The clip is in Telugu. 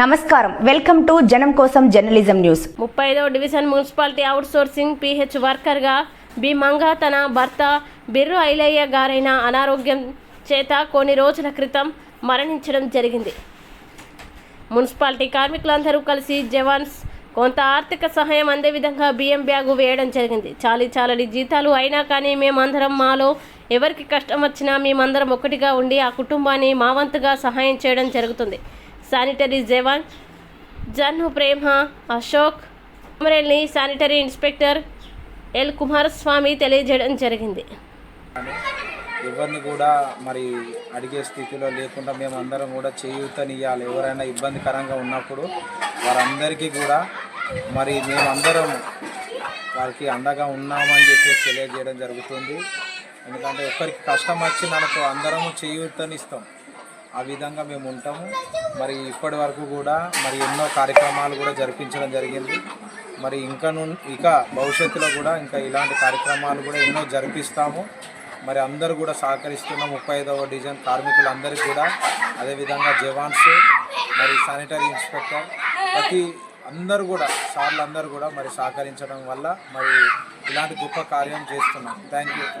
నమస్కారం. వెల్కమ్ టు జనం కోసం జర్నలిజం న్యూస్. ముప్పై ఐదవ డివిజన్ మున్సిపాలిటీ అవుట్సోర్సింగ్ పీహెచ్ వర్కర్గా బి మంగా తన భర్త బిర్రు ఐలయ్య గారైన అనారోగ్యం చేత కొన్ని రోజుల క్రితం మరణించడం జరిగింది. మున్సిపాలిటీ కార్మికులందరూ కలిసి జవాన్స్ కొంత ఆర్థిక సహాయం అందే విధంగా బియ్యం బ్యాగు వేయడం జరిగింది. చాలీ చాలని జీతాలు అయినా కానీ మేమందరం మాలో ఎవరికి కష్టం వచ్చినా మేమందరం ఒకటిగా ఉండి ఆ కుటుంబాన్ని మావంతుగా సహాయం చేయడం జరుగుతుంది. శానిటరీ జవాన్ జన్హు ప్రేమ అశోక్ అమరేల్ని శానిటరీ ఇన్స్పెక్టర్ ఎల్ కుమారస్వామి తెలియజేయడం జరిగింది. ఎవరిని కూడా మరి అడిగే స్థితిలో లేకుండా మేమందరం కూడా చేయూతనియాలి ఎవరైనా ఇబ్బందికరంగా ఉన్నప్పుడు వారందరికీ కూడా మరి మేమందరం వారికి అండగా ఉన్నామని చెప్పేసి తెలియజేయడం జరుగుతుంది. ఎందుకంటే ఒక్కరికి కష్టం వచ్చి మనకు అందరము చేయూతనిస్తాం. ఆ విధంగా మేము ఉంటాము. మరి ఇప్పటి వరకు కూడా మరి ఎన్నో కార్యక్రమాలు కూడా జరిపించడం జరిగింది. మరి ఇంకా ఇక భవిష్యత్తులో కూడా ఇంకా ఇలాంటి కార్యక్రమాలు కూడా ఎన్నో జరిపిస్తాము. మరి అందరూ కూడా సహకరిస్తున్న ముప్పై ఐదవ డివిజన్ కార్మికులందరికీ కూడా అదేవిధంగా జవాన్స్ మరి శానిటరీ ఇన్స్పెక్టర్ ప్రతి అందరూ కూడా సార్లు అందరూ కూడా మరి సహకరించడం వల్ల మరి ఇలాంటి గొప్ప కార్యం చేస్తున్నాం. Thank you.